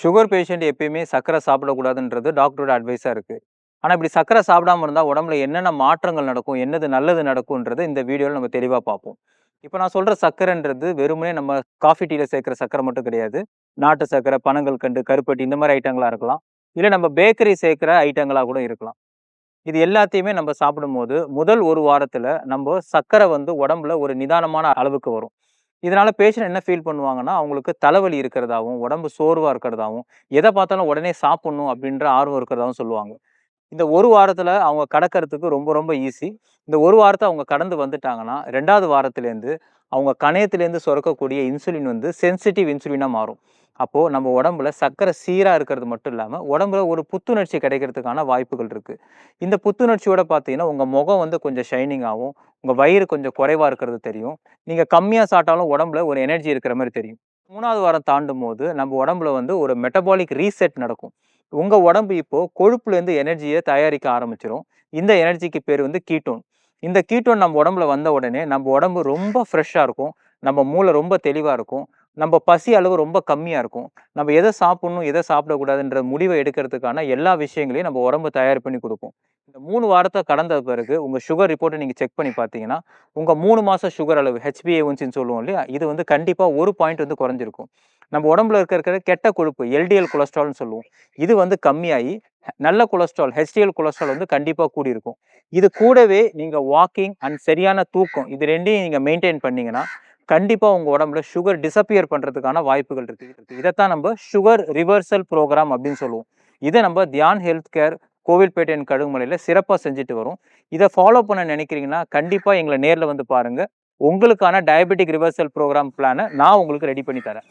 Sugar patient எப்பயுமே சர்க்கரை சாப்பிடக்கூடாதுன்றது டாக்டரோட அட்வைஸாக இருக்குது ஆனால் இப்படி சர்க்கரை சாப்பிடாம இருந்தால் உடம்புல என்னென்ன மாற்றங்கள் நடக்கும் என்னது நல்லது நடக்கும்ன்றது இந்த வீடியோவில் நம்ம தெளிவாக பார்ப்போம். இப்போ நான் சொல்கிற சர்க்கரைன்றது வெறுமனே நம்ம காஃபி டீயில் சேர்க்குற சர்க்கரை மட்டும் கிடையாது. நாட்டு சர்க்கரை பனங்கள் கண்டு கருப்பட்டி இந்த மாதிரி ஐட்டங்களாக இருக்கலாம். இல்லை நம்ம பேக்கரி சேர்க்குற ஐட்டங்களாக கூட இருக்கலாம். இது எல்லாத்தையுமே நம்ம சாப்பிடும்போது முதல் ஒரு வாரத்தில் நம்ம சர்க்கரை வந்து உடம்புல ஒரு நிதானமான அளவுக்கு வரும். இதனால் பேஷண்ட் என்ன ஃபீல் பண்ணுவாங்கன்னா அவங்களுக்கு தலைவலி இருக்கிறதாவும் உடம்பு சோர்வாக இருக்கிறதாவும் எதை பார்த்தாலும் உடனே சாப்பிட்ணும் அப்படின்ற ஆர்வம் இருக்கிறதாவும் சொல்லுவாங்க. இந்த ஒரு வாரத்தில் அவங்க கடக்கிறதுக்கு ரொம்ப ரொம்ப ஈஸி இந்த ஒரு வாரத்தை அவங்க கடந்து வந்துட்டாங்கன்னா ரெண்டாவது வாரத்துலேருந்து அவங்க கணையத்துலேருந்து சுரக்கக்கூடிய இன்சுலின் வந்து சென்சிட்டிவ் இன்சுலினாக மாறும். அப்போது நம்ம உடம்புல சர்க்கரை சீராக இருக்கிறது மட்டும் இல்லாமல் உடம்புல ஒரு புத்துணர்ச்சி கிடைக்கிறதுக்கான வாய்ப்புகள் இருக்குது இந்த புத்துணர்ச்சியோட பார்த்தீங்கன்னா உங்கள் முகம் வந்து கொஞ்சம் ஷைனிங் ஆகும். உங்கள் வயிறு கொஞ்சம் குறைவாக இருக்கிறது தெரியும். நீங்கள் கம்மியாக சாப்பிட்டாலும் உடம்புல ஒரு எனர்ஜி இருக்கிற மாதிரி தெரியும். மூணாவது வாரம் தாண்டும் போது நம்ம உடம்புல வந்து ஒரு மெட்டபாலிக் ரீசெட் நடக்கும். உங்கள் உடம்பு இப்போது கொழுப்புலேருந்து எனர்ஜியை தயாரிக்க ஆரம்பிச்சிடும் இந்த எனர்ஜிக்கு பேர் வந்து கீட்டோன் இந்த கீட்டோன் நம்ம உடம்புல வந்த உடனே நம்ம உடம்பு ரொம்ப ஃப்ரெஷ்ஷாக இருக்கும். நம்ம மூளை ரொம்ப தெளிவாக இருக்கும். நம்ம பசி அளவு ரொம்ப கம்மியாக இருக்கும். நம்ம எதை சாப்பிடணும் எதை சாப்பிடக்கூடாதுன்ற முடிவை எடுக்கிறதுக்கான எல்லா விஷயங்களையும் நம்ம உடம்பு தயார் பண்ணி கொடுக்கும். இந்த மூணு வாரத்தை கடந்த பிறகு உங்கள் சுகர் ரிப்போர்ட்டை நீங்கள் செக் பண்ணி பார்த்தீங்கன்னா உங்கள் மூணு மாதம் சுகர் அளவு ஹெச்பிஏ ஹெச்பிஏஒன்சின்னு சொல்லுவோம் இல்லையா? இது வந்து கண்டிப்பாக ஒரு பாயிண்ட் வந்து குறைஞ்சிருக்கும். நம்ம உடம்புல இருக்க இருக்கிற கெட்ட கொழுப்பு எல்டிஎல் கொலஸ்ட்ரால்னு சொல்லுவோம். இது வந்து கம்மியாகி நல்ல கொலஸ்ட்ரால் ஹெச்டிஎல் கொலஸ்ட்ரால் வந்து கண்டிப்பாக கூடி இருக்கும் இது கூடவே நீங்கள் வாக்கிங் அண்ட் சரியான தூக்கம் இது ரெண்டையும் நீங்கள் மெயின்டைன் பண்ணீங்கன்னா கண்டிப்பாக உங்கள் உடம்புல சுகர் டிசப்பியர் பண்ணுறதுக்கான வாய்ப்புகள் இருக்குது இதைத்தான் நம்ம சுகர் ரிவர்சல் ப்ரோக்ராம் அப்படின்னு சொல்லுவோம். இதை நம்ம தியான் ஹெல்த் கேர் கோவில்பேட்டை என் கழுகுமலையில் சிறப்பாக செஞ்சுட்டு வரும். இதை ஃபாலோ பண்ண நினைக்கிறீங்கன்னா கண்டிப்பாக எங்களை நேரில் வந்து பாருங்கள் உங்களுக்கான டயபெட்டிக் ரிவர்சல் ப்ரோக்ராம் பிளானை நான் உங்களுக்கு ரெடி பண்ணி தரேன்.